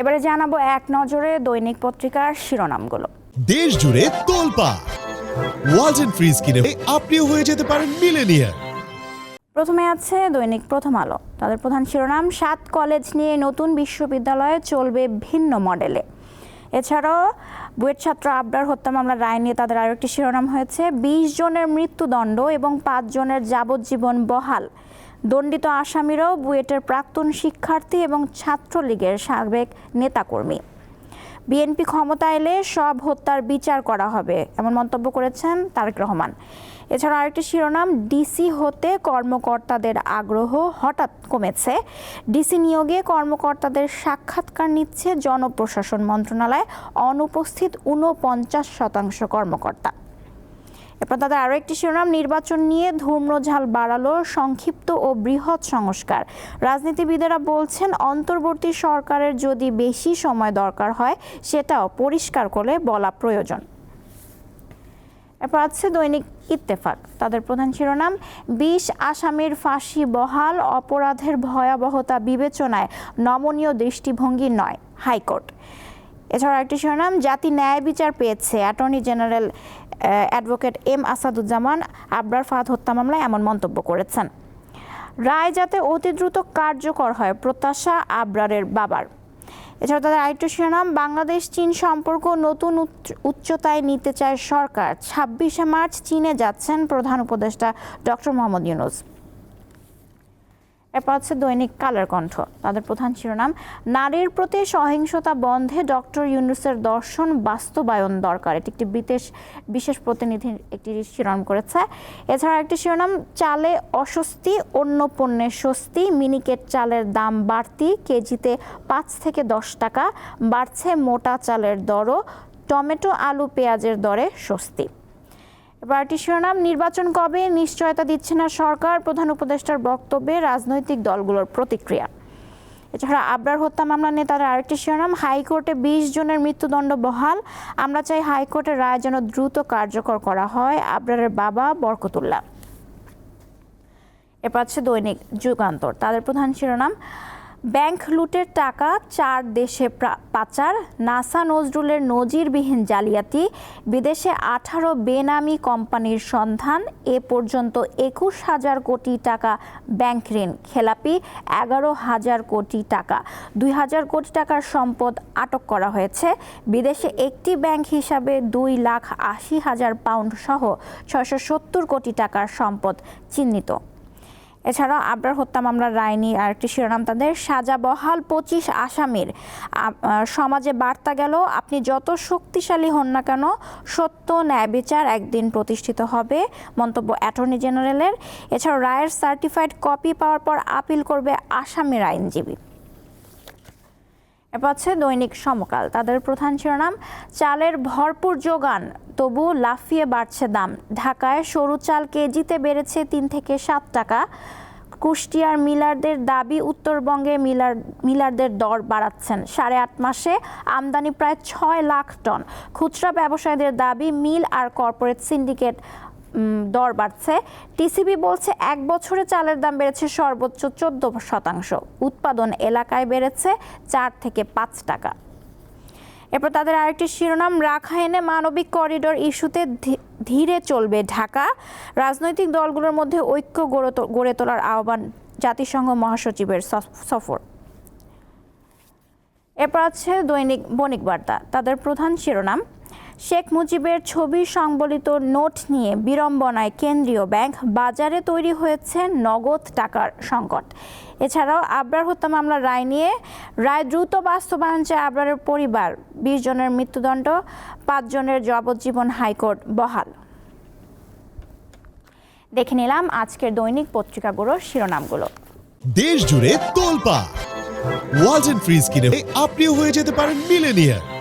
এবারে জানাব এক নজরে দৈনিক পত্রিকার শিরোনামগুলো। দেশ জুড়ে তোলপা ওয়ালটন ফ্রিজ কিনে আপনিও হয়ে যেতে পারেন মিলেনিয়ার প্রথমে আছে দৈনিক প্রথম আলো। তাদের প্রধান শিরোনাম সাত কলেজ নিয়ে নতুন বিশ্ববিদ্যালয়ে চলবে ভিন্ন মডেলে এছাড়াও বুয়েট ছাত্র আবরার হত্যা মামলার রায় নিয়ে তাদের আরও একটি শিরোনাম হয়েছে বিশ জনের মৃত্যুদণ্ড এবং পাঁচ জনের যাবজ্জীবন বহাল। দণ্ডিত আসামিরাও বুয়েটের প্রাক্তন শিক্ষার্থী এবং ছাত্রলীগের সাবেক নেতাকর্মী। বিএনপি ক্ষমতা এলে সব হত্যার বিচার করা হবে, এমন মন্তব্য করেছেন তারেক রহমান। এছাড়া আরেকটি শিরোনাম, ডিসি হতে কর্মকর্তাদের আগ্রহ হঠাৎ কমেছে। ডিসি নিয়োগে কর্মকর্তাদের সাক্ষাৎকার নিচ্ছে জনপ্রশাসন মন্ত্রণালয়, অনুপস্থিত ঊনপঞ্চাশ শতাংশ কর্মকর্তা। এরপর তাদের আরও একটি শিরোনাম, নির্বাচন নিয়ে ধূম্রঝাল বাড়ালো সংক্ষিপ্ত ও বৃহৎ সংস্কার। রাজনীতিবিদেরা বলছেন, অন্তর্বর্তী সরকারের যদি বেশি সময় দরকার হয়, সেটাও পরিষ্কার করে বলা প্রয়োজন। এরপর আছে দৈনিক ইত্তেফাক। তাদের প্রধান শিরোনাম, বিশ আসামির ফাঁসি বহাল, অপরাধের ভয়াবহতা বিবেচনায় নমনীয় দৃষ্টিভঙ্গি নয়, হাইকোর্ট। এছাড়া একটি শিরোনাম, জাতি ন্যায় বিচার পেয়েছে, attorney general advocate M Asaduzzaman Abrar Fahad হত্যা মামলায় এমন মন্তব্য করেছেন। রায় যাতে অতি দ্রুত কার্যকর হয়, প্রত্যাশা আবরারের বাবার। এছাড়া তাদের আরেকটু শিরোনাম, বাংলাদেশ চীন সম্পর্ক নতুন উচ্চ- উচ্চতায় নিতে চায় সরকার। ছাব্বিশে মার্চ চীনে যাচ্ছেন প্রধান উপদেষ্টা ডক্টর মোহাম্মদ ইউনুস। এরপর হচ্ছে দৈনিক কালার কণ্ঠ। তাদের প্রধান শিরোনাম, নারীর প্রতি সহিংসতা বন্ধে ডক্টর ইউনুসের দর্শন বাস্তবায়ন দরকার। এটি একটি বিদেশ, বিশেষ প্রতিনিধির একটি শিরোনাম করেছে। এছাড়া একটি শিরোনাম, চালে অস্বস্তি, অন্য পণ্যের স্বস্তি, মিনিকেট চালের দাম বাড়তি, কেজিতে পাঁচ থেকে দশ টাকা, বাড়ছে মোটা চালের দরও, টমেটো, আলু, পেঁয়াজের দরে স্বস্তি। একটি শিরোনাম, নির্বাচন কবে? নিশ্চয়তা দিচ্ছে না সরকার। প্রধান উপদেষ্টার বক্তব্যে রাজনৈতিক দলগুলোর প্রতিক্রিয়া। এছাড়া আবরার হত্যা মামলা নিয়ে তাদের আরেকটি শিরোনাম, হাইকোর্টে বিশ জনের মৃত্যুদণ্ড বহাল। আমরা চাই হাইকোর্টের রায় যেন দ্রুত কার্যকর করা হয়। আবরারের বাবা বরকতুল্লাহ। এরপর আছে দৈনিক যুগান্তর। তাদের প্রধান শিরোনাম ব্যাংক লুটের টাকা চার দেশে পাচার। নাসা নজরুলের নজিরবিহীন জালিয়াতি। বিদেশে আঠারো বেনামি কোম্পানির সন্ধান। এ পর্যন্ত একুশ হাজার কোটি টাকা ব্যাংক ঋণ। খেলাপি এগারো হাজার কোটি টাকা। দুই হাজার কোটি টাকার সম্পদ আটক করা হয়েছে। বিদেশে একটি ব্যাংক হিসাবে দুই লাখ আশি হাজার পাউন্ড সহ ছয়শো সত্তর কোটি টাকার সম্পদ চিহ্নিত। এছাড়াও আবরার হত্যা মামলার রায় নিয়ে আরেকটি শিরোনাম তাদের, সাজা বহাল পঁচিশ আসামির। সমাজে বার্তা গেল, আপনি যত শক্তিশালী হন না কেন, সত্য, ন্যায় বিচার একদিন প্রতিষ্ঠিত হবে, মন্তব্য অ্যাটর্নি জেনারেলের। এছাড়াও রায়ের সার্টিফাইড কপি পাওয়ার পর আপিল করবে আসামির আইনজীবী। হচ্ছে দৈনিক সমকাল। তাদের প্রধান শিরোনাম, চালের ভরপুর যোগান, তবু লাফিয়ে বাড়ছে দাম। ঢাকায় সরু চাল কেজিতে বেড়েছে তিন থেকে সাত টাকা। কুষ্টিয়ার মিলারদের দাবি, উত্তরবঙ্গে মিলার, মিলারদের দর বাড়াচ্ছেন। সাড়ে আট মাসে আমদানি প্রায় ছয় লাখ টন। খুচরা ব্যবসায়ীদের দাবি, মিল আর কর্পোরেট সিন্ডিকেট দর বাড়ছে। টিসিবি বলছে এক বছরে চালের দাম বেড়েছে সর্বোচ্চ চোদ্দ শতাংশ। উৎপাদন এলাকায় বেড়েছে চার থেকে পাঁচ টাকা। এরপর তাদের আরেকটি শিরোনাম, রাখাইনে মানবিক করিডোর ইস্যুতে ধীরে চলবে ঢাকা। রাজনৈতিক দলগুলোর মধ্যে ঐক্য গড়ে তোলার আহ্বান জাতিসংঘ মহাসচিবের সফ- সফর। এরপর আছে দৈনিক বণিক বার্তা। তাদের প্রধান শিরোনাম শেখ মুজিবের ছবি সংবলিত নোট নিয়ে বিড়ম্বনায় কেন্দ্রীয় ব্যাংক বাজারে তৈরি হয়েছে নগদ টাকার সংকট। এছাড়াও আবরার হত্যা মামলার রায় নিয়ে রায় দ্রুত বাস্তবায়ন চায় আবরারের পরিবার। বিশ জনের মৃত্যুদণ্ড, পাঁচ জনের যাবজ্জীবন হাইকোর্ট বহাল। দেখে নিলাম আজকের দৈনিক পত্রিকাগুলোর শিরোনামগুলো। দেশ জুড়ে তোলপা ওয়ালটন ফ্রিজ কিনে আপনিও হয়ে যেতে পারেন মিলেনিয়ার